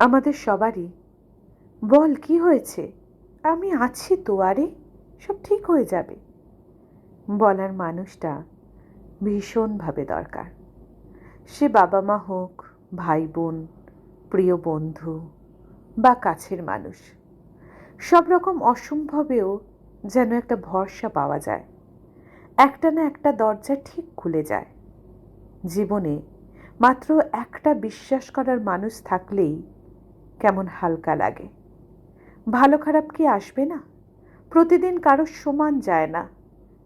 আমাদের সবারই। বল, কি হয়েছে? আমি আছি তো, আরে? সব ঠিক হয়ে যাবে। বলার মানুষটা ভীষণভাবে দরকার। সে বাবা মা হোক ভাই বোন প্রিয় বন্ধু বা কাছের মানুষ, সব রকম অসম্ভবেও যেন একটা ভরসা পাওয়া যায়। একটা না একটা দরজা ঠিক খুলে যায়। জীবনে মাত্র একটা বিশ্বাস করার মানুষ থাকলেই কেমন হালকা লাগে। ভালো খারাপ কি আসবে না? প্রতিদিন কারও সমান যায় না,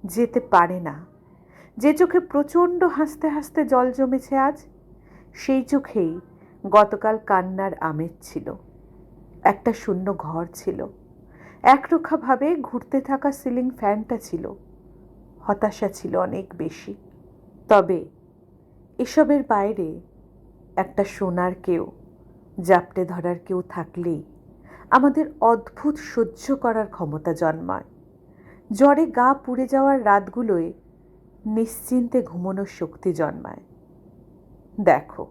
যেতে পারে না। যে চোখে প্রচণ্ড হাসতে হাসতে জল জমেছে আজ, সেই চোখেই গতকাল কান্নার আমেজ ছিল। একটা শূন্য ঘর ছিল। একরক্ষাভাবে ঘুরতে থাকা সিলিং ফ্যানটা ছিল। হতাশা ছিল অনেক বেশি। তবে এসবের বাইরে একটা সোনার কেউ জাপটে ধরার কেউ থাকলেই আমাদের অদ্ভুত সহ্য করার ক্ষমতা জন্মায়। জ্বরে গা পুড়ে যাওয়ার রাতগুলোয় নিশ্চিন্তে ঘুমোনোর শক্তি জন্মায়। দেখো,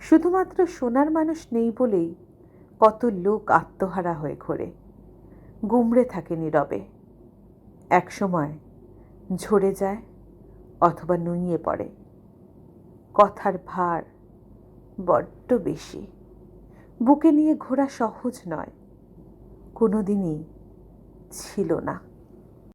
শুধুমাত্র সোনার মানুষ নেই বলেই কত লোক আত্মহারা হয়ে ঘোরে, গুমড়ে থাকে নীরবে। একসময় ঝরে যায় অথবা নুইয়ে পড়ে। কথার ভার বড্ড বেশি। বুকে নিয়ে ঘোরা সহজ নয়। কোনো দিনই ছিল না।